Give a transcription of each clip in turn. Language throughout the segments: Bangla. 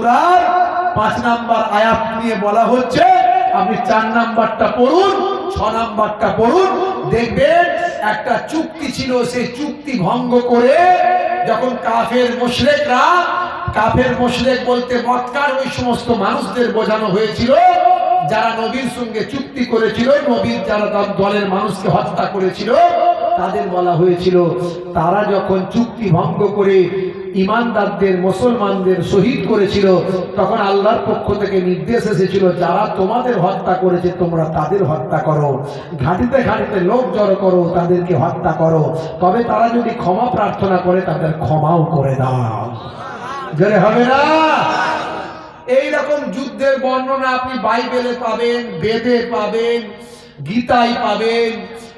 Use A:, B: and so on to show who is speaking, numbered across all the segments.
A: সুরার পাঁচ নাম্বার আয়াত নিয়ে বলা হচ্ছে, আপনি চার নাম্বারটা পড়ুন, ছ নাম্বারটা পড়ুন, দেখবেন একটা চুক্তি ছিল, সেই চুক্তি ভঙ্গ করে যখন কাফের মুশরিকরা, কাফের মুশরিক বলতে মক্কার ওই সমস্ত মানুষদের বোঝানো হয়েছিল, যারা নবীর সঙ্গে চুক্তি করেছিল, নবীর যারা দলের মানুষকে হত্যা করেছিল তাদের বলা হয়েছিল, তারা যখন চুক্তি ভঙ্গ করে ইমানদারদের, মুসলমানদের শহীদ করেছিল, তখন আল্লাহর পক্ষ থেকে নির্দেশ এসেছিল, যারা তোমাদের হত্যা করেছে, তোমরা তাদের হত্যা করো। ঘাটিতে ঘাটিতে লোক জড়ো করো, তাদেরকে হত্যা করো। তবে তারা যদি ক্ষমা প্রার্থনা করে, তাদের ক্ষমাও করে দাও। হবে না? এইরকম যুদ্ধের বর্ণনা আপনি বাইবেলে পাবেন, বেদে পাবেন, গীতায় পাবেন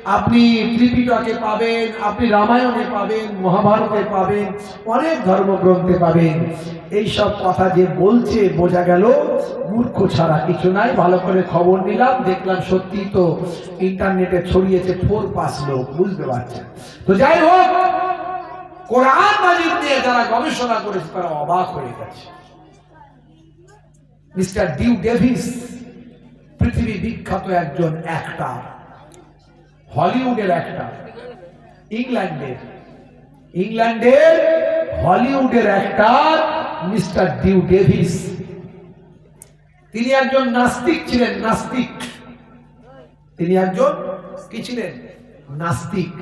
A: আপনি ত্রিপিটকে পাবেন, আপনি রামায়ণে পাবেন, মহাভারতে পাবেন, অনেক ধর্মগ্রন্থে পাবেন। এই সব কথা যে বলছে, বোঝা গেল, মূর্খ ছাড়া কিছু নাই। ভালো করে খবর নিলাম, দেখলাম সত্যি তো ইন্টারনেটে ছড়িয়েছে ফোর পাস লোক, বুঝতে পারছেন। তো যাই হোক, কোরআন মাজিদ নিয়ে যারা গবেষণা করেছে, তারা অবাক হয়ে গেছে। মিস্টার ডিউ ডেভিস, পৃথিবী বিখ্যাত একজন অ্যাক্টার হলিউডের একটা। ইংল্যান্ডের। ইংল্যান্ডের হলিউডের একটা মিস্টার ডিউ ডেভিস। তিনি একজন নাস্তিক ছিলেন, নাস্তিক। তিনি একজন কি ছিলেন? নাস্তিক।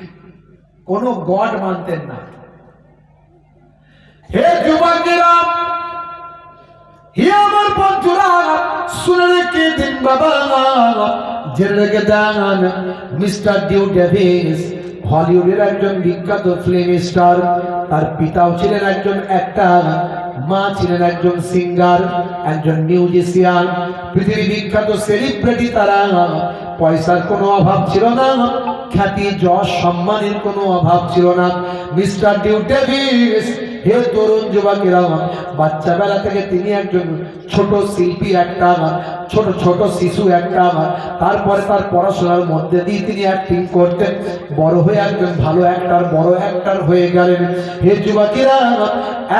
A: কোন গড মানতেন না। হে যুবকেরা, হে আমার বন্ধুরা রেখে দেন মিস্টার ডিউ ডেভিস, হলিউডের একজন বিখ্যাত ফিল্ম স্টার। তার পিতাও ছিলেন একজন অ্যাক্টর মা ছিলেন একজন সিঙ্গার একজন মিউজিশিয়ান পৃথিবী বিখ্যাত সেলিব্রিটি তারা। পয়সার কোনো অভাব ছিল না, খ্যাতি, যশ, সম্মানের কোনো অভাব ছিল না। মিস্টার ডিউ ডেভিস হে তরুণ যুবকেরা বাচ্চা বেলা থেকে তিনি একজন ছোট শিল্পী একটা আমার ছোট ছোট শিশু একটা আমার তারপরে তার পড়াশোনার মধ্যে দিয়ে তিনি অ্যাক্টিং করতেন। বড় হয়ে একজন ভালো অ্যাক্টার বড় অ্যাক্টার হয়ে গেলেন। হে যুবকেরা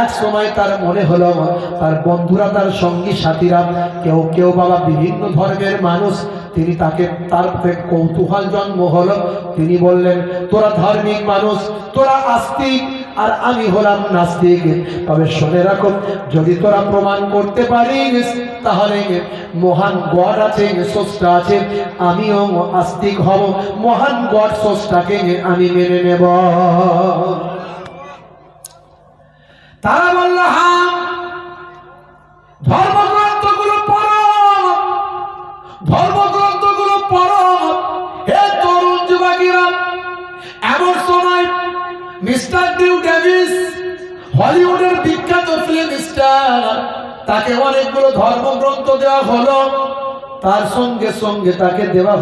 A: এক সময় তার মনে হলো আমার তার বন্ধুরা, তার সঙ্গী সাথীরা, কেউ কেউ বাবা বিভিন্ন ধর্মের মানুষ, তিনি তাকে, তার কৌতূহল জন্ম হলো। তিনি বললেন, তোরা ধার্মিক মানুষ, তোরা আস্তিক আর আমি হলাম নাস্তিক। তবে শুনে রাখো, যদি তোরা প্রমাণ করতে পারিস, তাহলে মহান গড আছে, স্রষ্টা আছে, আমিও আস্তিক হব। মহান গড স্রষ্টাকে আমি মেনে নেব। মিস্টার ডিউ ডেভিস, হলিউডের বিখ্যাত ফিল্ম স্টার তাকে অনেকগুলো ধর্মগ্রন্থ দেওয়া হলো। তার সঙ্গে সঙ্গে তাকে দেওয়া